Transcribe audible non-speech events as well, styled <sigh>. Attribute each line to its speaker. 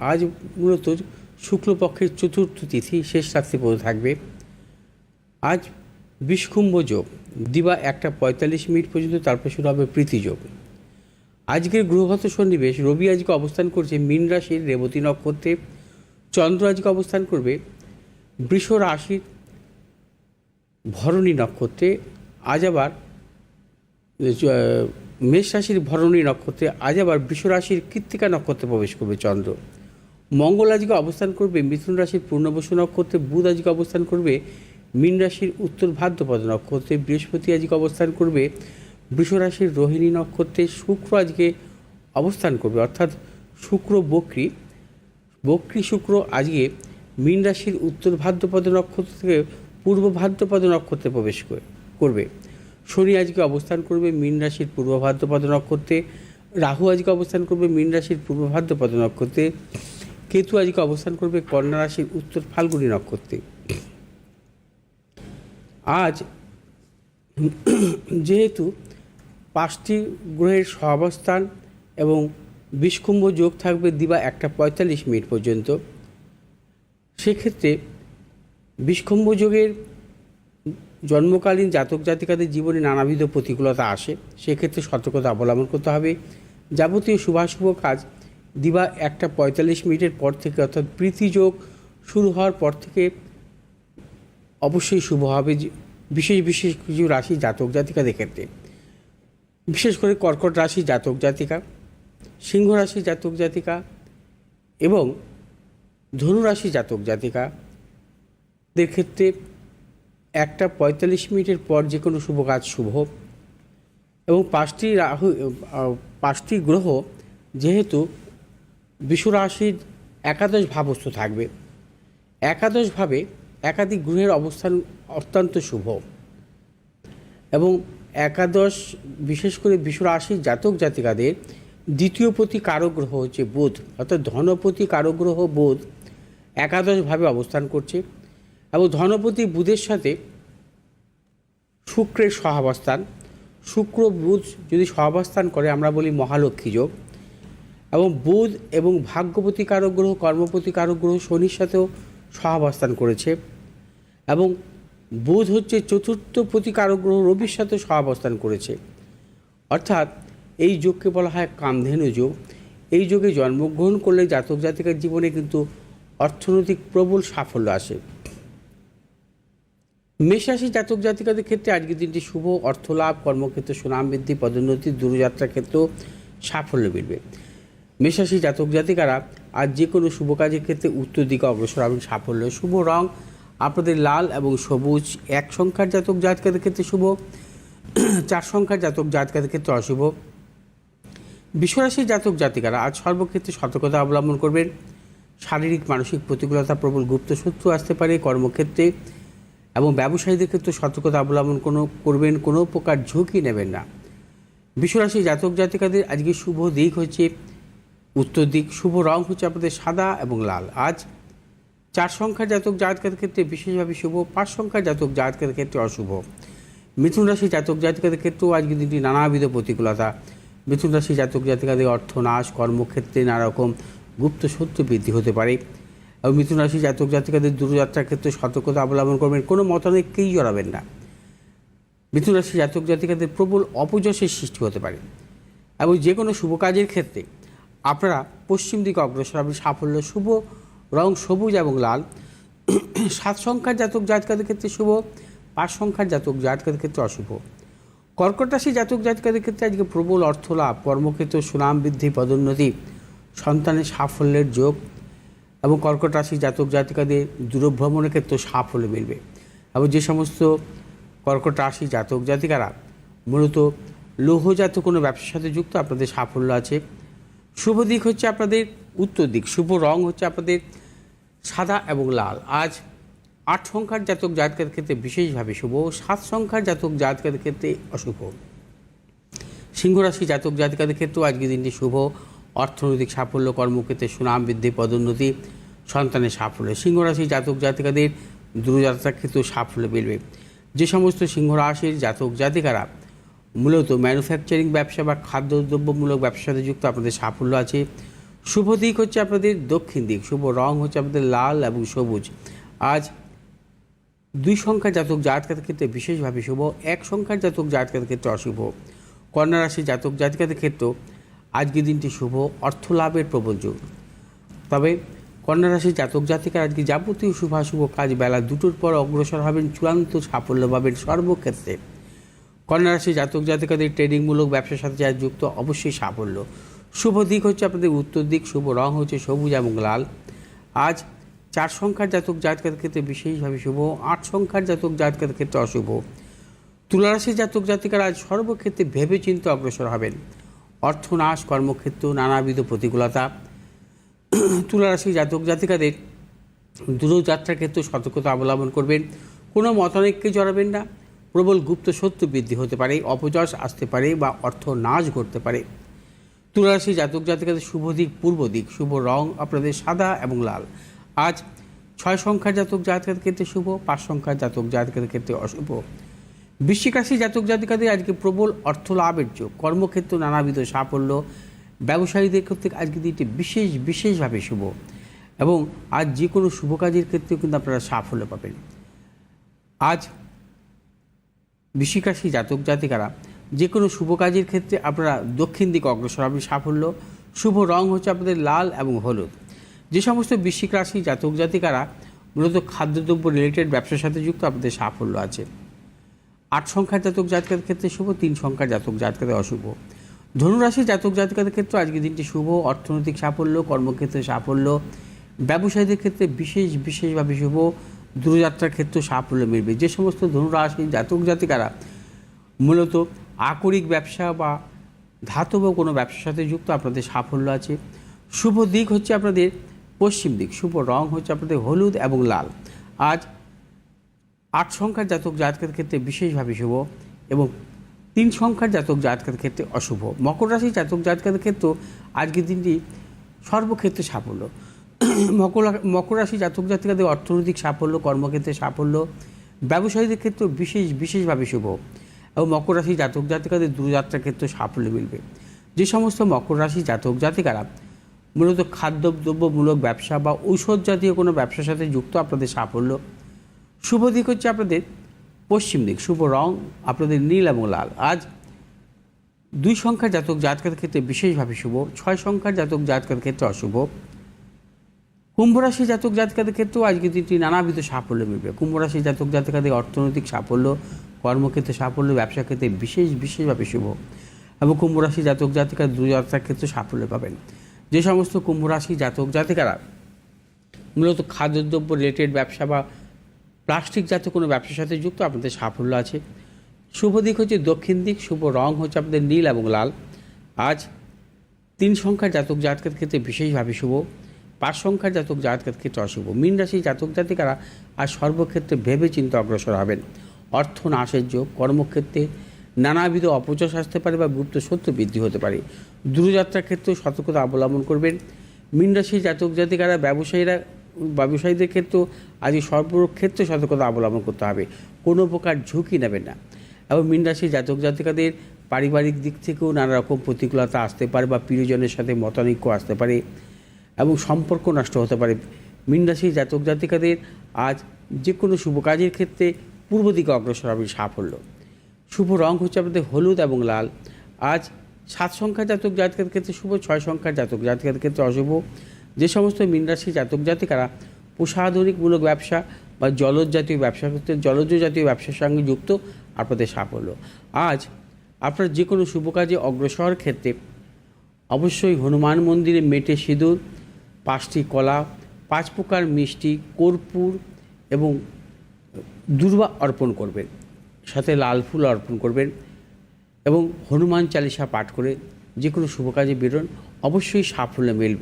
Speaker 1: আজ মূলত শুক্লপক্ষের চতুর্থ তিথি, শেষ রাত্রি পর্যন্ত থাকবে। আজ বিষকুম্ভ যোগ, দিবা একটা পঁয়তাল্লিশ মিনিট পর্যন্ত, তারপর শুরু হবে প্রীতি যোগ। আজকের গ্রহগত সন্নিবেশ, রবি আজকে অবস্থান করছে মীন রাশির রেবতী নক্ষত্রে। চন্দ্র আজকে অবস্থান করবে বৃষ রাশির ভরণী নক্ষত্রে। আজ আবার মেষ রাশির ভরণী নক্ষত্রে, আজ আবার বৃষ রাশির কৃত্তিকা নক্ষত্রে প্রবেশ করবে চন্দ্র। মঙ্গল আজকে অবস্থান করবে, মিথুন রাশির পূর্ণবসু নক্ষত্রে, বুধ আজকে অবস্থান করবে, মীন রাশির উত্তর ভাদ্রপদ নক্ষত্রে, বৃহস্পতি আজকে অবস্থান করবে, বৃষ রাশির রোহিণী নক্ষত্রে, শুক্র আজকে অবস্থান করবে, অর্থাৎ শুক্র বক্রী। বক্রী শুক্র আজকে মীন রাশির উত্তর ভাদ্রপদ নক্ষত্র থেকে পূর্ব ভাদ্রপদ নক্ষত্রে প্রবেশ করে- করবে। শনি আজকে অবস্থান করবে মীন রাশির পূর্ব ভাদ্রপদ নক্ষত্রে, রাহু আজকে অবস্থান করবে মীন রাশির পূর্ব ভাদ্রপদ নক্ষত্রে। কেতু আজকে অবস্থান করবে কন্যা রাশির উত্তর ফাল্গুনী নক্ষত্রে। আজ যেহেতু পাঁচটি গ্রহের সহাবস্থান এবং বিষকুম্ভ যোগ থাকবে দিবা একটা পঁয়তাল্লিশ মিনিট পর্যন্ত, সেক্ষেত্রে বিষকুম্ভ যোগের জন্মকালীন জাতক জাতিকাদের জীবনে নানাবিধ প্রতিকূলতা আসে, সেক্ষেত্রে সতর্কতা অবলম্বন করতে হবে। যাবতীয় শুভাশুভ কাজ দিবা একটা পঁয়তাল্লিশ মিনিটের পর থেকে, অর্থাৎ প্রীতি যোগ শুরু হওয়ার পর থেকে অবশ্যই শুভ হবে। বিশেষ বিশেষ কিছু রাশি জাতক জাতিকাদের ক্ষেত্রে বিশেষ করে কর্কট রাশি জাতক জাতিকা, সিংহ রাশি জাতক জাতিকা এবং ধনু রাশি জাতক জাতিকাদের ক্ষেত্রে একটা পঁয়তাল্লিশ মিনিটের পর যে কোনো শুভ কাজ শুভ। এবং পাঁচটি রাহু পাঁচটি গ্রহ যেহেতু বিশ্বরাশির একাদশ ভাবস্থ থাকবে। একাদশভাবে একাধিক গ্রহের অবস্থান অত্যন্ত শুভ। এবং একাদশ, বিশেষ করে বিশ্বরাশির জাতক জাতিকাদের দ্বিতীয় প্রতি কারক গ্রহ হচ্ছে বুধ, অর্থাৎ ধনপতি কারক গ্রহ বুধ একাদশভাবে অবস্থান করছে। এবং ধনপতি বুধের সাথে শুক্রের সহাবস্থান, শুক্র বুধ যদি সহাবস্থান করে আমরা বলি মহালক্ষ্মী যোগ এবং বুধ এবং ভাগ্যপতি কারক গ্রহ কর্মপতি কারক গ্রহ শনির সাথেও সহাবস্থান করেছে। এবং বুধ হচ্ছে চতুর্থ প্রতি কারক গ্রহ রবির সাথে সহাবস্থান করেছে। অর্থাৎ এই যোগকে বলা হয় কামধেনু যোগ। এই যোগে জন্মগ্রহণ করলে জাতক জাতিকার জীবনে কিন্তু অর্থনৈতিক প্রবল সাফল্য আসে। মেষরাশি জাতক জাতিকাদের ক্ষেত্রে আজকের দিনটি শুভ, অর্থলাভ, কর্মক্ষেত্রে সুনাম বৃদ্ধি, পদোন্নতি, দূরযাত্রার ক্ষেত্রেও সাফল্য মিলবে। মেষরাশি জাতক জাতিকারা আজ যে কোনো শুভ কাজের ক্ষেত্রে উত্তর দিকে অগ্রসর হবেন সাফল্য শুভ রং। আপনাদের লাল এবং সবুজ এক সংখ্যার জাতক জাতকাদের ক্ষেত্রে শুভ, চার সংখ্যার জাতক জাতকাদের ক্ষেত্রে অশুভ। বিশ্বরাশির জাতক জাতিকারা আজ সর্বক্ষেত্রে সতর্কতা অবলম্বন করবেন। শারীরিক, মানসিক প্রতিকূলতা প্রবল গুপ্ত শত্রু আসতে পারে কর্মক্ষেত্রে এবং ব্যবসায়ীদের ক্ষেত্রে সতর্কতা অবলম্বন কোনো করবেন, কোনো প্রকার ঝুঁকি নেবেন না। বিশ্বরাশি জাতক জাতিকাদের আজকে শুভ দিক হচ্ছে উত্তর দিক শুভ রং হচ্ছে আপনাদের সাদা এবং লাল। আজ চার সংখ্যার জাতক জাতকাদের ক্ষেত্রে বিশেষভাবে শুভ, পাঁচ সংখ্যার জাতক জাতকাদের ক্ষেত্রে অশুভ। মিথুন রাশি জাতক জাতিকাদের ক্ষেত্রেও আজকের দিনটি নানাবিধ প্রতিকূলতা। মিথুন রাশি জাতক জাতিকাদের অর্থনাশ কর্মক্ষেত্রে নানা রকম গুপ্ত সত্য বৃদ্ধি হতে পারে। এবং মিথুন রাশি জাতক জাতিকাদের দূরযাত্রার ক্ষেত্রে সতর্কতা অবলম্বন করবেন, কোনো মতানৈক্যেই জড়াবেন না। মিথুন রাশি জাতক জাতিকাদের প্রবল অপযশের সৃষ্টি হতে পারে। এবং যে কোনো শুভ কাজের ক্ষেত্রে আপনারা পশ্চিম দিকে অগ্রসর হবেন সাফল্য শুভ, রং সবুজ এবং লাল। সাত সংখ্যার জাতক জাতকাদের ক্ষেত্রে শুভ, পাঁচ সংখ্যার জাতক জাতকাদের ক্ষেত্রে অশুভ। কর্কট রাশি জাতক জাতকাদের ক্ষেত্রে আজকে প্রবল অর্থ লাভ কর্মক্ষেত্রে, সুনাম বৃদ্ধি, পদোন্নতি, সন্তানের সাফল্যের যোগ এবং কর্কট রাশি জাতক জাতিকাদের দূরভ্রমণের ক্ষেত্রে সাফল্য মিলবে। এবং যে সমস্ত কর্কট রাশি জাতক জাতিকারা মূলত লৌহজাত কোনো ব্যবসার সাথে যুক্ত, আপনাদের সাফল্য আছে। শুভ দিক হচ্ছে আপনাদের উত্তর দিক, শুভ রং হচ্ছে আপনাদের সাদা এবং লাল। আজ আট সংখ্যার জাতক জাতকের ক্ষেত্রে বিশেষভাবে শুভ, সাত সংখ্যার জাতক জাতকের ক্ষেত্রে অশুভ। সিংহরাশি জাতক জাতিকাদের ক্ষেত্রেও আজকের দিনটি শুভ। অর্থনৈতিক সাফল্য, কর্মক্ষেত্রে সুনাম বৃদ্ধি, পদোন্নতি, সন্তানের সাফল্য। সিংহরাশি জাতক জাতিকাদের দূরযাত্রার ক্ষেত্রেও সাফল্য মিলবে। যে সমস্ত সিংহরাশির জাতক জাতিকারা মূলত ম্যানুফ্যাকচারিং ব্যবসা বা খাদ্যদ্রব্যমূলক ব্যবসার সাথে যুক্ত আপনাদের সাফল্য আছে। শুভ দিক হচ্ছে আপনাদের দক্ষিণ দিক, শুভ রং হচ্ছে আপনাদের লাল এবং সবুজ। আজ দুই সংখ্যার জাতক জাতকাদের ক্ষেত্রে বিশেষভাবে শুভ, এক সংখ্যার জাতক জাতকাদের ক্ষেত্রে অশুভ। কন্যা রাশি জাতক জাতিকাদের ক্ষেত্রেও আজকের দিনটি শুভ, অর্থ লাভের প্রবল যোগ। তবে কন্যা রাশির জাতক জাতিকার আজকে যাবতীয় শুভাশুভ কাজ বেলা দুটোর পর অগ্রসর হবেন চূড়ান্ত সাফল্য পাবেন সর্বক্ষেত্রে। কন্যা রাশি জাতক জাতিকাদের ট্রেডিংমূলক ব্যবসার সাথে যারা যুক্ত, অবশ্যই সাফল্য। শুভ দিক হচ্ছে আপনাদের উত্তর দিক, শুভ রং হচ্ছে সবুজ এবং লাল। আজ চার সংখ্যার জাতক জাতকের ক্ষেত্রে বিশেষভাবে শুভ, আট সংখ্যার জাতক জাতকের ক্ষেত্রে অশুভ। তুলারাশি জাতক জাতিকারা আজ সর্বক্ষেত্রে ভেবে চিন্তে অগ্রসর হবেন। অর্থনাশ, কর্মক্ষেত্র, নানাবিধ প্রতিকূলতা। তুলারাশি জাতক জাতিকাদের দূরযাত্রার ক্ষেত্রে সতর্কতা অবলম্বন করবেন। কোনো মতানৈক্যে জড়াবেন না। প্রবল গুপ্ত সত্য বৃদ্ধি হতে পারে, অপযশ আসতে পারে বা অর্থ নাশ করতে পারে। তুলারাশি জাতক জাতিকাদের শুভ দিক, পূর্ব দিক, শুভ রং আপনাদের সাদা এবং লাল। আজ ছয় সংখ্যার জাতক জাতকের ক্ষেত্রে শুভ, পাঁচ সংখ্যার জাতক জাতকের ক্ষেত্রে অশুভ। বৃশ্চিক রাশি জাতক জাতিকাদের আজকে প্রবল অর্থ লাভের যোগ। কর্মক্ষেত্র নানাবিধ সাফল্য। ব্যবসায়ীদের ক্ষেত্রে আজকে দিনটি বিশেষ, বিশেষভাবে শুভ। এবং আজ যে কোনো শুভ কাজের ক্ষেত্রেও কিন্তু আপনারা সাফল্য পাবেন। আজ বৃশ্চিক জাতক জাতিকারা যে কোনো শুভ কাজের ক্ষেত্রে আপনারা দক্ষিণ দিকে অগ্রসর হবেন সাফল্য, শুভ রং হচ্ছে আপনাদের লাল এবং হলুদ। যে সমস্ত বৃশ্চিক রাশি জাতক জাতিকারা মূলত খাদ্যদ্রব্য রিলেটেড ব্যবসার সাথে যুক্ত, আপনাদের সাফল্য আছে। আট সংখ্যার জাতক জাতকের ক্ষেত্রে শুভ, তিন সংখ্যার জাতক জাতকাদের অশুভ। ধনুরাশি জাতক জাতকাদের ক্ষেত্রে আজকের দিনটি শুভ, অর্থনৈতিক সাফল্য, কর্মক্ষেত্রে সাফল্য, ব্যবসায়ীদের ক্ষেত্রে বিশেষ, বিশেষভাবে শুভ দূরযাত্রার ক্ষেত্রে সাফল্য মিলবে। যে সমস্ত ধনুরাশি জাতক জাতিকারা মূলত আকরিক ব্যবসা বা ধাতব কোনো ব্যবসার সাথে যুক্ত, আপনাদের সাফল্য আছে। শুভ দিক হচ্ছে আপনাদের পশ্চিম দিক, শুভ রং হচ্ছে আপনাদের হলুদ এবং লাল। আজ আট সংখ্যার জাতক জাতকের ক্ষেত্রে বিশেষভাবে শুভ এবং তিন সংখ্যার জাতক জাতকের ক্ষেত্রে অশুভ। মকর রাশি জাতক জাতকের ক্ষেত্রেও আজকের দিনটি সর্বক্ষেত্রে সাফল্য। <clears throat> মকর মকর রাশি জাতক জাতিকাদের অর্থনৈতিক সাফল্য, কর্মক্ষেত্রে সাফল্য, ব্যবসায়ীদের ক্ষেত্রেও বিশেষ, বিশেষভাবে শুভ। এবং মকর রাশি জাতক জাতিকাদের দূরযাত্রার ক্ষেত্রে সাফল্য মিলবে। যে সমস্ত মকর রাশি জাতক জাতিকারা, মূলত খাদ্যদ্রব্যমূলক ব্যবসা বা ঔষধ জাতীয় কোনো ব্যবসার সাথে যুক্ত, আপনাদের সাফল্য। শুভ দিক হচ্ছে আপনাদের পশ্চিম দিক, শুভ রং, আপনাদের নীল এবং লাল। আজ দুই সংখ্যার জাতক জাতকের ক্ষেত্রে বিশেষভাবে শুভ, ছয় সংখ্যার জাতক জাতকের ক্ষেত্রে অশুভ। কুম্ভ রাশি জাতক জাতকাদের ক্ষেত্রেও আজকে দিনটি নানাবিধ সাফল্য মিলবে। কুম্ভ রাশি জাতক জাতকাদের অর্থনৈতিক সাফল্য, কর্মক্ষেত্রে সাফল্য, ব্যবসা ক্ষেত্রে বিশেষ, বিশেষভাবে শুভ। এবং কুম্ভ রাশি জাতক জাতিকার দূরযাত্রার ক্ষেত্রে সাফল্য পাবেন। যে সমস্ত কুম্ভ রাশি জাতক জাতিকারা মূলত খাদ্যদ্রব্য রিলেটেড ব্যবসা বা প্লাস্টিক জাতীয় কোনো ব্যবসার সাথে যুক্ত, আপনাদের সাফল্য আছে। শুভ দিক হচ্ছে দক্ষিণ দিক, শুভ রং হচ্ছে আপনাদের নীল এবং লাল। আজ তিন সংখ্যার জাতক জাতকের ক্ষেত্রে বিশেষভাবে শুভ। পাঁচ সংখ্যার জাতক জাতকের ক্ষেত্রে অশুভ মীন রাশি জাতক জাতিকারা আজ সর্বক্ষেত্রে ভেবে চিন্তা অগ্রসর হবেন। অর্থ নাশের যোগ, কর্মক্ষেত্রে নানাবিধ অপচয় আসতে পারে বা গুপ্ত সত্য বৃদ্ধি হতে পারে। দূরযাত্রার ক্ষেত্রেও সতর্কতা অবলম্বন করবেন। মীন রাশি জাতক জাতিকারা ব্যবসায়ীরা, ব্যবসায়ীদের ক্ষেত্রেও আজকে সর্বক্ষেত্রে সতর্কতা অবলম্বন করতে হবে। কোনো প্রকার ঝুঁকি নেবেন না। এবং মীন রাশি জাতক জাতিকাদের পারিবারিক দিক থেকেও নানা রকম প্রতিকূলতা আসতে পারে বা প্রিয়জনের সাথে মতানৈক্য আসতে পারে। এবং সম্পর্ক নষ্ট হতে পারে। মীন রাশি জাতক জাতিকাদের আজ যে কোনো শুভ কাজের ক্ষেত্রে পূর্ব দিকে অগ্রসর হবে সাফল্য। শুভ রং হচ্ছে আপনাদের হলুদ এবং লাল। আজ সাত সংখ্যার জাতক জাতকের ক্ষেত্রে শুভ, ছয় সংখ্যার জাতক জাতকের ক্ষেত্রে অশুভ। যে সমস্ত মীন রাশি জাতক জাতিকারা প্রসাধনিকমূলক ব্যবসা বা জলজ জাতীয় ব্যবসা ক্ষেত্রে জলজ জাতীয় ব্যবসার সঙ্গে যুক্ত আপনাদের সাফল্য। আজ আপনার যে কোনো শুভ কাজে অগ্রসর ক্ষেত্রে অবশ্যই হনুমান মন্দিরে মেটে সিঁদুর পাঁচটি কলা, পাঁচ প্রকার মিষ্টি, কর্পূর এবং দুর্বা অর্পণ করবেন, সাথে লাল ফুল অর্পণ করবেন এবং হনুমান চালিসা পাঠ করে যে কোনো শুভ কাজে বেরোন, অবশ্যই সাফল্য মিলবে।